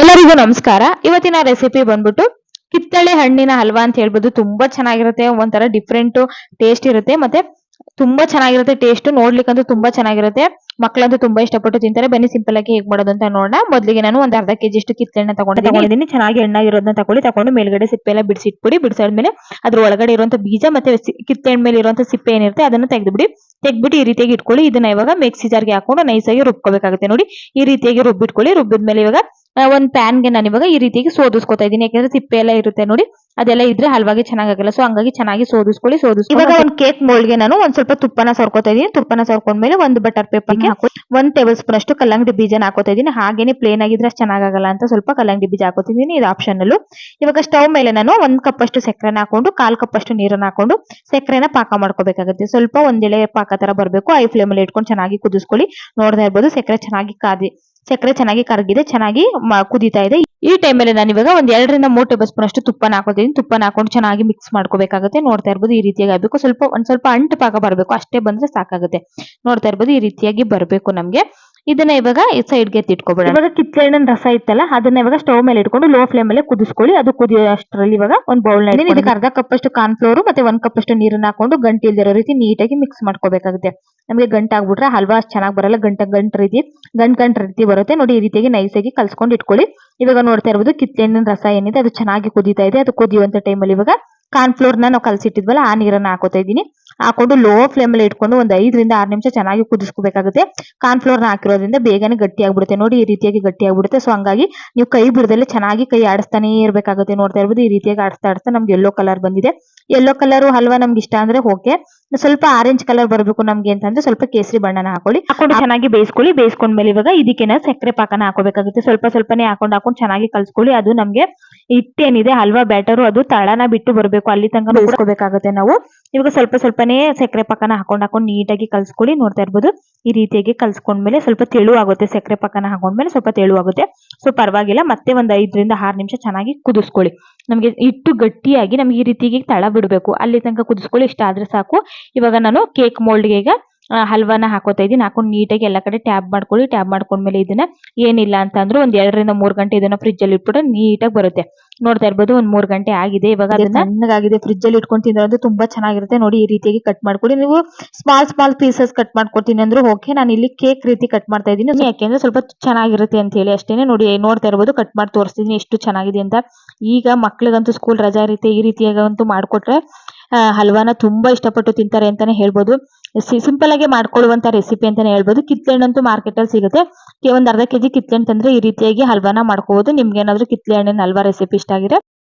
ಎಲ್ಲರಿಗೂ ನಮಸ್ಕಾರ. ಇವತ್ತಿನ ರೆಸಿಪಿ ಬಂದ್ಬಿಟ್ಟು ಕಿತ್ತಳೆ ಹಣ್ಣಿನ ಹಲ್ವಾ ಅಂತ ಹೇಳ್ಬೋದು. ತುಂಬಾ ಚೆನ್ನಾಗಿರುತ್ತೆ. ಒಂಥರ ಡಿಫ್ರೆಂಟ್ ಟೇಸ್ಟ್ ಇರುತ್ತೆ. ಮತ್ತೆ ತುಂಬಾ ಚೆನ್ನಾಗಿರುತ್ತೆ ಟೇಸ್ಟ್ ನೋಡ್ಲಿಕ್ಕಂತೂ ತುಂಬಾ ಚೆನ್ನಾಗಿರುತ್ತೆ. ಮಕ್ಕಳಂತೂ ತುಂಬಾ ಇಷ್ಟಪಟ್ಟು ತಿಂತಾರೆ. ಬನ್ನಿ ಸಿಂಪಲ್ ಆಗಿ ಹೇಗೆ ಮಾಡೋದು ಅಂತ ನೋಡೋಣ. ಮೊದಲಿಗೆ ನಾನು ಒಂದ್ ಅರ್ಧ ಕೆಜಿ ಅಷ್ಟು ಕಿತ್ತಳೆನ ತಗೊಂಡು ತಗೊಂಡಿದ್ದೀನಿ. ಚೆನ್ನಾಗಿ ಎಣ್ಣಾಗಿರೋದನ್ನ ತಗೊಳ್ಳಿ. ತಗೊಂಡು ಮೇಲ್ಗಡೆ ಸಿಪ್ಪೆ ಎಲ್ಲ ಬಿಡಿಸಿಟ್ಬಿಡಿ ಬಿಡಿಸಾದ್ಮೇಲೆ ಅದ್ರ ಒಳಗಡೆ ಇರುವಂತ ಬೀಜ ಮತ್ತೆ ಕಿತ್ತಳೆ ಮೇಲೆ ಇರುವಂತ ಸಿಪ್ಪೆ ಏನಿರುತ್ತೆ ಅದನ್ನ ತೆಗೆದ್ಬಿಡಿ. ತೆಗ್ಬಿಟ್ಟು ಈ ರೀತಿಯಾಗಿ ಇಟ್ಕೊಳ್ಳಿ. ಇದನ್ನ ಇವಾಗ ಮಿಕ್ಸಿ ಜಾರ್ಗೆ ಹಾಕೊಂಡು ನೈಸಾಗಿ ರುಬ್ಕೋಬೇಕಾಗುತ್ತೆ. ನೋಡಿ, ಈ ರೀತಿಯಾಗಿ ರುಬ್ಬಿಟ್ಕೊಳ್ಳಿ. ರುಬ್ಬಿದ್ಮೇಲೆ ಇವಾಗ ಒಂದ್ ಪ್ಯಾನ್ಗೆ ನಾನು ಇವಾಗ ಈ ರೀತಿಯಾಗಿ ಸೋದಿಸ್ಕೊತಾ ಇದ್ದೀನಿ. ಯಾಕಂದ್ರೆ ಸಿಪ್ಪೆ ಎಲ್ಲ ಇರುತ್ತೆ ನೋಡಿ ಅದೆಲ್ಲ ಇದ್ರೆ ಹಲ್ವಾಗೆ ಚೆನ್ನಾಗಾಗಲ್ಲ. ಸೊ ಹಂಗಾಗಿ ಚೆನ್ನಾಗಿ ಸೋದಿಸ್ಕೊಳ್ಳಿ ಸೋದಿಸ್ಕೊಳ್ಳಿ. ಇವಾಗ ಒಂದ್ ಕೇಕ್ ಮೋಲ್ಡ್ಗೆ ನಾನು ಒಂದ್ ಸ್ವಲ್ಪ ತುಪ್ಪನ ಸರ್ಕೋತಾ ಇದೀನಿ ತುಪ್ಪನ ಸರ್ಕೊಂಡ್ಮೇಲೆ ಒಂದು ಬಟರ್ ಪೇಪರ್ ಒಂದ್ ಟೇಬಲ್ ಸ್ಪೂನ್ ಅಷ್ಟು ಕಲ್ಲಂಗಡಿ ಬೀಜನ ಹಾಕೋತಾ ಇದೀನಿ ಹಾಗೇನೆ ಪ್ಲೇನ್ ಆಗಿದ್ರೆ ಅಷ್ಟು ಚೆನ್ನಾಗಾಗಲ್ಲ ಅಂತ ಸ್ವಲ್ಪ ಕಲ್ಲಂಗಡಿ ಬೀಜ ಹಾಕೋತಿದ್ದೀನಿ ಇದು ಆಪ್ಷನಲ್ ಇವಾಗ ಸ್ಟವ್ ಮೇಲೆ ನಾನು ಒಂದ್ ಕಪ್ ಅಷ್ಟು ಸಕ್ಕರೆನ ಹಾಕೊಂಡು ಕಾಲ್ ಕಪ್ ಅಷ್ಟು ನೀರನ್ನ ಹಾಕೊಂಡು ಸಕ್ಕರೆನ ಪಾಕ ಮಾಡ್ಕೋಬೇಕಾಗುತ್ತೆ. ಸ್ವಲ್ಪ ಒಂದೆಳೆ ಪಾಕ ತರ ಬರಬೇಕು. ಐ ಫ್ಲೇಮ್ ಅಲ್ಲಿ ಇಟ್ಕೊಂಡು ಚೆನ್ನಾಗಿ ಕುದಿಸ್ಕೊಳ್ಳಿ. ನೋಡ್ತಾ ಇರ್ಬೋದು ಸಕ್ಕರೆ ಚೆನ್ನಾಗಿ ಕಾದಿ ಸಕ್ಕರೆ ಚೆನ್ನಾಗಿ ಕರಗಿದೆ, ಚೆನ್ನಾಗಿ ಕುದಿತಾ ಇದೆ. ಈ ಟೈಮಲ್ಲಿ ನಾನು ಇವಾಗ ಒಂದ್ ಎರಡರಿಂದ ಮೂರು ಟೇಬಲ್ ಸ್ಪೂನ್ ಅಷ್ಟು ತುಪ್ಪನ ಹಾಕೋತೀನಿ ತುಪ್ಪನ ಹಾಕೊಂಡು ಚೆನ್ನಾಗಿ ಮಿಕ್ಸ್ ಮಾಡ್ಕೋಬೇಕಾಗುತ್ತೆ. ನೋಡ್ತಾ ಇರ್ಬೋದು ಈ ರೀತಿಯಾಗಿ ಆಗಬೇಕು. ಸ್ವಲ್ಪ, ಒಂದ್ ಸ್ವಲ್ಪ ಅಂಟು ಪಾಕ ಬರಬೇಕು. ಅಷ್ಟೇ ಬಂದ್ರೆ ಸಾಕಾಗುತ್ತೆ. ನೋಡ್ತಾ ಇರ್ಬೋದು ಈ ರೀತಿಯಾಗಿ ಬರಬೇಕು ನಮ್ಗೆ. ಇದನ್ನ ಇವಾಗ ಸೈಡ್ಗೆ ಎತ್ತಿಟ್ಕೊಬೇಡ ಇವಾಗ ಕಿತ್ತಳೆಹಣ್ಣಿನ ರಸ ಇತ್ತಲ್ಲ, ಅದನ್ನ ಇವಾಗ ಸ್ಟವ್ ಮೇಲೆ ಇಟ್ಕೊಂಡು ಲೋ ಫ್ಲೇಮ್ ಅಲ್ಲಿ ಕುದಿಸ್ಕೊಳ್ಳಿ. ಅದು ಕುದಿಯೋ ಅಷ್ಟರಲ್ಲಿ ಇವಾಗ ಒಂದ್ ಬೌಲ್ ಇದಕ್ಕೆ ಅರ್ಧ ಕಪ್ ಅಷ್ಟು ಕಾರ್ನ್ ಫ್ಲೋರ್ ಮತ್ತೆ ಒಂದ್ ಕಪ್ ಅಷ್ಟು ನೀರನ್ನ ಹಾಕೊಂಡು ಗಂಟು ಇಲ್ದಿರೋ ರೀತಿ ನೀಟಾಗಿ ಮಿಕ್ಸ್ ಮಾಡ್ಕೋಬೇಕಾಗುತ್ತೆ. ನಮಗೆ ಗಂಟು ಆಗ್ಬಿಟ್ರೆ ಹಲ್ವಾ ಅಷ್ಟು ಚೆನ್ನಾಗಿ ಬರಲ್ಲ, ಗಂಟ ಗಂಟು ರೀತಿ, ಗಂಟ್ ಗಂಟ್ ರೀತಿ ಬರುತ್ತೆ. ನೋಡಿ ಈ ರೀತಿಯಾಗಿ ನೈಸ್ ಆಗಿ ಕಲ್ಸ್ಕೊಂಡು ಇಟ್ಕೊಳ್ಳಿ. ಇವಾಗ ನೋಡ್ತಾ ಇರ್ಬೋದು ಕಿತ್ತಳೆಹಣ್ಣಿನ ರಸ ಏನಿದೆ, ಅದು ಚೆನ್ನಾಗಿ ಕುದೀತಾ ಇದೆ. ಅದು ಕುದಿಯುವಂತ ಟೈಮಲ್ಲಿ ಇವಾಗ ಕಾರ್ನ್ ಫ್ಲೋರ್ನ ನಾವು ಕಲ್ಸಿಟ್ಟಿದ್ವಲ್ಲ, ಆ ನೀರನ್ನ ಹಾಕೋತಾ ಇದ್ದೀನಿ. ಹಾಕೊಂಡು ಲೋ ಫ್ಲೇಮ್ ಅಲ್ಲಿ ಇಟ್ಕೊಂಡು ಒಂದ್ ಐದರಿಂದ ಆರು ನಿಮಿಷ ಚೆನ್ನಾಗಿ ಕುದಿಸ್ಕೋಬೇಕಾಗುತ್ತೆ. ಕಾರ್ನ್ ಫ್ಲೋರ್ನ ಹಾಕಿರೋದ್ರಿಂದ ಬೇಗನೆ ಗಟ್ಟಿ ಆಗ್ಬಿಡುತ್ತೆ ನೋಡಿ ಈ ರೀತಿಯಾಗಿ ಗಟ್ಟಿ ಆಗ್ಬಿಡುತ್ತೆ ಸೊ ಹಂಗಾಗಿ ನೀವು ಕೈ ಬಿಡದಲ್ಲೇ ಚೆನ್ನಾಗಿ ಕೈ ಆಡಿಸ್ತಾನೆ ಇರಬೇಕಾಗುತ್ತೆ. ನೋಡ್ತಾ ಇರ್ಬೋದು ಈ ರೀತಿಯಾಗಿ ಆಡಿಸ್ತಾ ಆಡಿಸ್ತಾ ನಮ್ಗೆ ಯೆಲ್ಲೋ ಕಲರ್ ಬಂದಿದೆ. ಎಲ್ಲೋ ಕಲರ್ ಹಲ್ವಾ ನಮ್ಗೆ ಇಷ್ಟ ಅಂದ್ರೆ ಓಕೆ ಸ್ವಲ್ಪ ಆರೆಂಜ್ ಕಲರ್ ಬರಬೇಕು ನಮ್ಗೆ ಅಂತಂದ್ರೆ ಸ್ವಲ್ಪ ಕೇಸರಿ ಬಣ್ಣನ ಹಾಕೊಳ್ಳಿ. ಹಾಕೊಂಡು ಚೆನ್ನಾಗಿ ಬೇಯಿಸ್ಕೊಳ್ಳಿ. ಬೇಯಿಸ್ಕೊಂಡ್ಮೇಲೆ ಇವಾಗ ಇದಕ್ಕೆ ನಾವು ಸಕ್ಕರೆ ಪಾಕನ ಹಾಕೋಬೇಕಾಗುತ್ತೆ. ಸ್ವಲ್ಪ ಸ್ವಲ್ಪನೇ ಹಾಕೊಂಡು ಹಾಕೊಂಡು ಚೆನ್ನಾಗಿ ಕಲ್ಸ್ಕೊಳ್ಳಿ. ಅದು ನಮ್ಗೆ ಹಿಟ್ಟೇನಿದೆ ಹಲ್ವಾ ಬ್ಯಾಟರು ಅದು ತಳನ ಬಿಟ್ಟು ಬರಬೇಕು. ಅಲ್ಲಿ ತನಕ ಬೇಯಿಸ್ಕೋಬೇಕಾಗುತ್ತೆ ನಾವು. ಇವಾಗ ಸ್ವಲ್ಪ ಸ್ವಲ್ಪನೇ ಸಕ್ಕರೆ ಪಾಕನ ಹಾಕೊಂಡು ಹಾಕೊಂಡು ನೀಟಾಗಿ ಕಲ್ಸ್ಕೊಳ್ಳಿ, ನೋಡ್ತಾ ಇರ್ಬೋದು. ಈ ರೀತಿಯಾಗಿ ಕಲ್ಸ್ಕೊಂಡ್ಮೇಲೆ ಸ್ವಲ್ಪ ತೆಳು ಆಗುತ್ತೆ ಸಕ್ಕರೆ ಪಾಕನ ಹಾಕೊಂಡ್ಮೇಲೆ ಸ್ವಲ್ಪ ತೆಳು ಆಗುತ್ತೆ ಸೊ, ಪರವಾಗಿಲ್ಲ, ಮತ್ತೆ ಒಂದು ಐದರಿಂದ ಆರು ನಿಮಿಷ ಚೆನ್ನಾಗಿ ಕುದಿಸ್ಕೊಳ್ಳಿ. ನಮಗೆ ಇಟ್ಟು ಗಟ್ಟಿಯಾಗಿ ನಮ್ಗೆ ಈ ರೀತಿಯಾಗಿ ತಳ ಬಿಡಬೇಕು. ಅಲ್ಲಿ ತನಕ ಕುದಿಸ್ಕೊಳ್ಳಿ, ಇಷ್ಟ ಆದ್ರೆ ಸಾಕು. ಇವಾಗ ನಾನು ಕೇಕ್ ಮೋಲ್ಡ್ಗೆ ಈಗ ಹಲ್ವಾನ ಹಾಕೋತಾ ಇದ್ದೀನಿ. ಹಾಕೊಂಡು ನೀಟಾಗಿ ಎಲ್ಲ ಕಡೆ ಟ್ಯಾಪ್ ಮಾಡ್ಕೊಳ್ಳಿ. ಟ್ಯಾಪ್ ಮಾಡ್ಕೊಂಡ್ಮೇಲೆ ಇದನ್ನ ಏನಿಲ್ಲ ಅಂತಂದ್ರೆ ಒಂದ್ ಎರಡರಿಂದ ಮೂರು ಗಂಟೆ ಇದನ್ನ ಫ್ರಿಜ್ ಅಲ್ಲಿ ಇಟ್ಬಿಟ್ರೆ ನೀಟಾಗಿ ಬರುತ್ತೆ. ನೋಡ್ತಾ ಇರ್ಬೋದು ಒಂದ್ ಮೂರ್ ಗಂಟೆ ಆಗಿದೆ. ಇವಾಗ ಅದನ್ನ ತಣ್ಣಗಾಗಿದೆ ಫ್ರಿಜ್ ಅಲ್ಲಿ ಇಟ್ಕೊಂಡ್ ತಿಂದ್ರೆ ತುಂಬಾ ಚೆನ್ನಾಗಿರುತ್ತೆ. ನೋಡಿ ಈ ರೀತಿಯಾಗಿ ಕಟ್ ಮಾಡ್ಕೊಡಿ. ನೀವು ಸ್ಮಾಲ್ ಸ್ಮಾಲ್ ಪೀಸಸ್ ಕಟ್ ಮಾಡ್ಕೊಡ್ತೀನಿ ಅಂದ್ರೆ ಓಕೆ ನಾನು ಇಲ್ಲಿ ಕೇಕ್ ರೀತಿ ಕಟ್ ಮಾಡ್ತಾ ಇದ್ದೀನಿ. ಯಾಕೆಂದ್ರೆ ಸ್ವಲ್ಪ ಚೆನ್ನಾಗಿರುತ್ತೆ ಅಂತ ಹೇಳಿ ಅಷ್ಟೇನೆ ನೋಡಿ ನೋಡ್ತಾ ಇರ್ಬೋದು ಕಟ್ ಮಾಡಿ ತೋರಿಸ್ತೀನಿ ಎಷ್ಟು ಚೆನ್ನಾಗಿದೆ ಅಂತ. ಈಗ ಮಕ್ಳಿಗಂತೂ ಸ್ಕೂಲ್ ರಜಾ ಇರುತ್ತೆ ಈ ರೀತಿಯಾಗಂತೂ ಮಾಡ್ಕೊಟ್ರೆ ಹಲ್ವಾನ ತುಂಬಾ ಇಷ್ಟಪಟ್ಟು ತಿಂತಾರೆ ಅಂತಾನೆ ಹೇಳ್ಬೋದು. ಸಿಂಪಲ್ ಆಗಿ ಮಾಡ್ಕೊಳ್ಳುವಂತ ರೆಸಿಪಿ ಅಂತಾನೆ ಹೇಳ್ಬೋದು. ಕಿತ್ಲೆಹಣ್ಣಂತೂ ಮಾರ್ಕೆಟ್ ಅಲ್ಲಿ ಸಿಗುತ್ತೆ. ಒಂದ್ ಅರ್ಧ ಕೆಜಿ ಕಿತ್ಲೆಹಣ್ಣು ತಂದ್ರೆ ಈ ರೀತಿಯಾಗಿ ಹಲ್ವಾನ ಮಾಡ್ಕೋಬಹುದು ನಿಮ್ಗೆ ಏನಾದ್ರು ಕಿತ್ಲೆ ಹಣ್ಣಿನ ಹಲ್ವಾ ರೆಸಿಪಿ ಇಷ್ಟ ಆಗಿದೆ